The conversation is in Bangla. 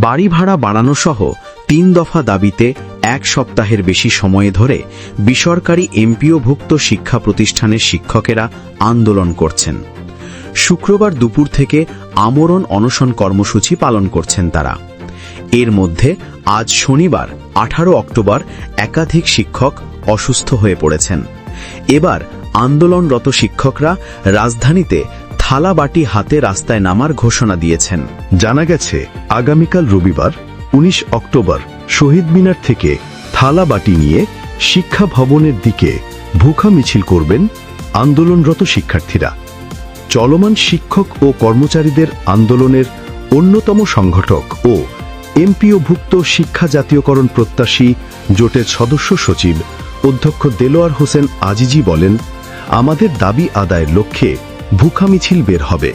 বাড়ি ভাড়া বাড়ানো সহ তিন দফা দাবিতে এক সপ্তাহের বেশি সময়ে ধরে বেসরকারি এমপিওভুক্ত শিক্ষা প্রতিষ্ঠানের শিক্ষকেরা আন্দোলন করছেন। শুক্রবার দুপুর থেকে আমরণ অনশন কর্মসূচি পালন করছেন তারা। এর মধ্যে আজ শনিবার, আঠারো অক্টোবর, একাধিক শিক্ষক অসুস্থ হয়ে পড়েছেন। এবার আন্দোলনরত শিক্ষকরা রাজধানীতে থালাবাটি হাতে রাস্তায় নামার ঘোষণা দিয়েছেন। জানা গেছে, আগামীকাল রবিবার ১৯ অক্টোবর, শহীদ মিনার থেকে থালা বাটি নিয়ে শিক্ষা ভবনের দিকে ভুখা মিছিল করবেন আন্দোলনরত শিক্ষার্থীরা। চলমান শিক্ষক ও কর্মচারীদের আন্দোলনের অন্যতম সংগঠক ও এমপিওভুক্ত শিক্ষা জাতীয়করণ প্রত্যাশী জোটের সদস্য সচিব অধ্যক্ষ দেলোয়ার হোসেন আজিজি বলেন, আমাদের দাবি আদায়ের লক্ষ্যে ভুখা মিছিল বের হবে।